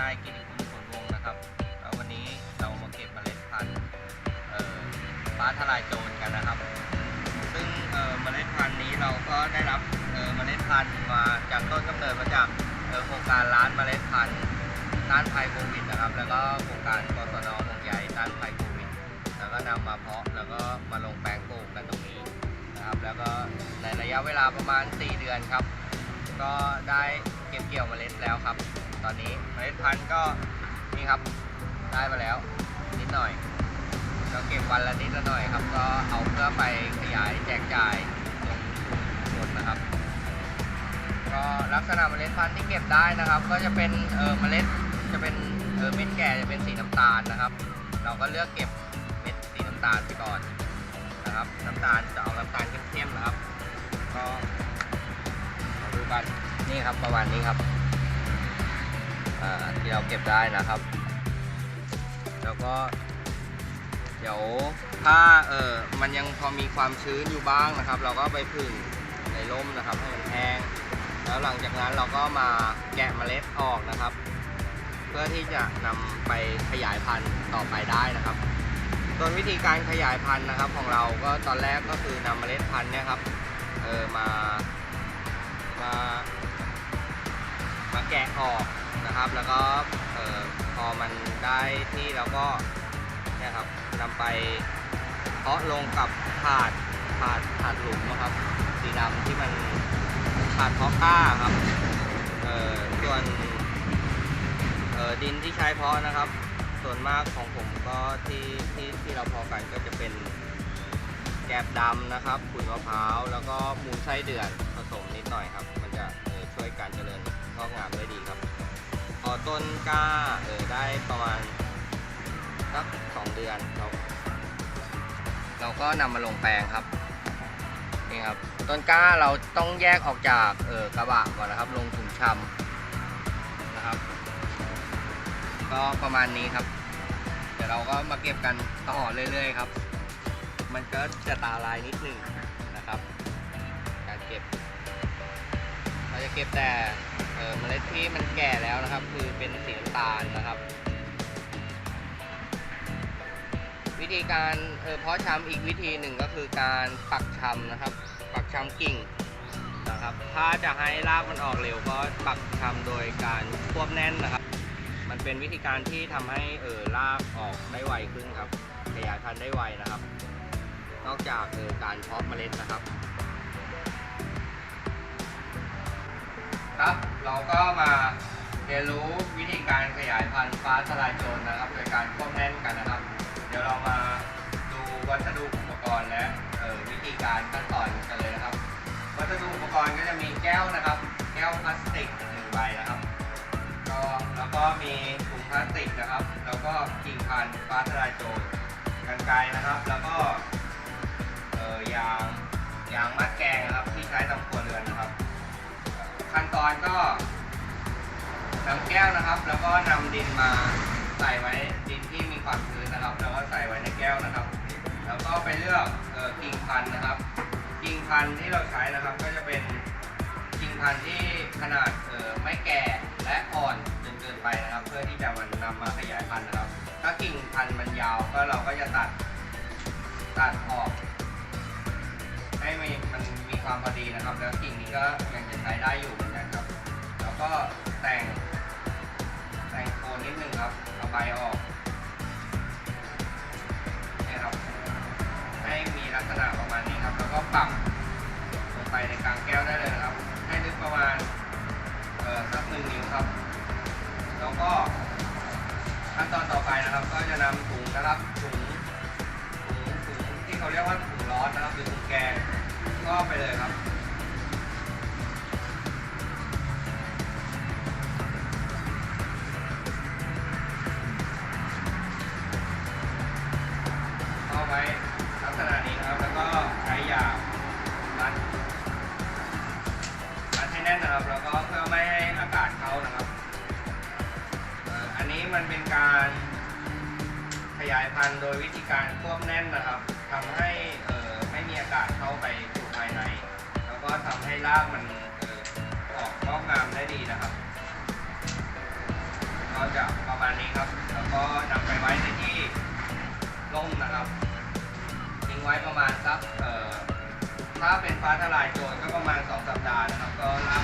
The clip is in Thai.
นายกิติคุณผลวงนะครับวันนี้เรามาเก็บเมล็ดพันธุ์ฟ้าทลายโจรกันนะครับ ซึ่งเมล็ดพันธุ์นี้เราก็ได้รับเมล็ดพันธุ์มาจากต้นกำเนิดมาจากโครงการร้านเมล็ดพันธุ์ต้านภัยโควิดนะครับ แล้วก็โครงการกสนห่วงใยต้านภัยโควิด แล้วก็นำมาเพาะแล้วก็มาลงแปลงปลูกกันตรงนี้นะครับ แล้วก็ในระยะเวลาประมาณ 4 เดือนครับ ก็ได้เก็บเกี่ยวเมล็ดแล้วครับ ตอนนี้เมล็ดพันธุ์ก็นี่ครับได้มาแล้ว นิดหน่อยก็เก็บวันละนิดละหน่อยครับ ก็เอาเพื่อไปขยายแจกจ่ายลงทุนนะครับ ก็ลักษณะเมล็ดพันธุ์ที่เก็บได้นะครับ ก็จะเป็นเออเมล็ดจะเป็นเออเม็ดแก่จะเป็นสีน้ำตาลนะครับ เราก็เลือกเก็บเม็ดสีน้ำตาลไปก่อนนะครับ น้ำตาลจะเอาน้ำตาลเข้มๆนะครับ ก็มาดูกันนี่ครับประมาณนี้ครับ ที่เราเก็บได้นะครับ แล้วก็ เดี๋ยวถ้าเออมันยังพอมีความชื้นอยู่บ้างนะครับ เราก็ไปผึ่งในร่มนะครับให้มันแห้งแล้วหลังจากนั้นเราก็มาแกะเมล็ดออกนะครับ เพื่อที่จะนำไปขยายพันธุ์ต่อไปได้นะครับส่วนวิธีการขยายพันธุ์นะครับ ของเราก็ตอนแรกก็คือนำเมล็ดพันธุ์เนี่ยครับเออมามามาแกะออก นะครับ แล้วก็พอมันได้ที่แล้วก็เนี่ยครับนำไปเพาะลงกับถาดถาดถาดหลุมนะครับ สีดำที่มันถาดเพาะกล้าครับส่วนดินที่ใช้เพาะนะครับ ส่วนมากของผมก็ที่ที่ที่เราพาะกันก็จะเป็นแกบดำนะครับขุยมะพร้าว แล้วก็มูลไส้เดือนผสมนิดหน่อยครับ มันจะช่วยการเจริญงอกงามได้ดีครับ ต้นกล้าเออได้ประมาณสักสองเดือนเราเราก็นำมาลงแปลงครับนี่ครับต้นกล้าเราต้องแยกออกจากเออกระบะก่อนนะครับ ลงถุงชำนะครับ ก็ประมาณนี้ครับ เดี๋ยวเราก็มาเก็บกันต่อเรื่อยๆครับ มันก็จะตาลายนิดนึงนะครับ การเก็บ เราจะเก็บแต่เอ่อเมล็ดที่มันแก่แล้ว นะครับ คือเป็นสีน้ำตาลนะครับ วิธีการเออเพาะชำอีกวิธีหนึ่งก็คือการปักชำนะครับ ปักชำกิ่งนะครับ ถ้าจะให้รากมันออกเร็วก็ปักชำโดยการควบแน่นนะครับ มันเป็นวิธีการที่ทำให้เออรากออกได้ไวขึ้นครับขยายพันธุ์ได้ไวนะครับ นอกจากเออการเพาะเมล็ดนะครับครับ เราก็มา เรียนรู้วิธีการขยายพันธุ์ฟ้าทลายโจรนะครับ โดยการควบแน่นกันนะครับ เดี๋ยวเรามาดูวัสดุอุปกรณ์และออวิธีการขั้นตอนกันเลยนะครับ วัสดุอุปกรณ์ก็จะมีแก้วนะครับ แก้วพลาสติกหนึ่งใบนะครับก็แล้วก็มีถุงพลาสติกนะครับ แล้วก็กิ่งพันธุ์ฟ้าทลายโจรกันไกนะครับ แล้วก็เออยางยางมัดแกงนะครับที่ใช้ทำครัวเรือนนะครับ ขั้นตอนก็ นำแก้วนะครับ แล้วก็นำดินมาใส่ไว้ดินที่มีความชื้นนะครับ แล้วก็ใส่ไว้ในแก้วนะครับ แล้วก็ไปเลือกกิ่งพันธุ์นะครับ กิ่งพันธุ์ที่เราใช้นะครับ ก็จะเป็นกิ่งพันธุ์ที่ขนาดไม่แก่และอ่อนจนเกินไปนะครับ เพื่อที่จะมันนำมาขยายพันธุ์นะครับ ถ้ากิ่งพันธุ์มันยาวก็เราก็จะตัดตัดออก ให้มันมันมีความพอดีนะครับ แล้วกิ่งนี้ก็ยังจะใช้ได้อยู่ แล้วก็แต่ง แต่งโคนนิดนึงครับเอาใบออกนี่ครับ ให้มีลักษณะประมาณนี้ครับ แล้วก็ปรับลงไปในกลางแก้วได้เลยนะครับ ให้ลึกประมาณเอ่อสักหนึ่งนิ้วครับ แล้วก็ขั้นตอนต่อไปนะครับ ก็จะนำถุงนะครับถุงถุงถุงที่เขาเรียกว่าถุงร้อนนะครับหรือถุงแกงก็ไปเลยครับ ขยายพันธุ์โดยวิธีการควบแน่นนะครับ ทำให้ไม่มีอากาศเข้าไปสู่ภายใน แล้วก็ทำให้รากมันออกงอกงามได้ดีนะครับ ก็จะประมาณนี้ครับ แล้วก็นำไปไว้ในที่ร่มนะครับทิ้งไว้ประมาณสักถ้าเป็นฟ้าทลายโจรก็ประมาณ 2 สัปดาห์นะครับ ก็ราก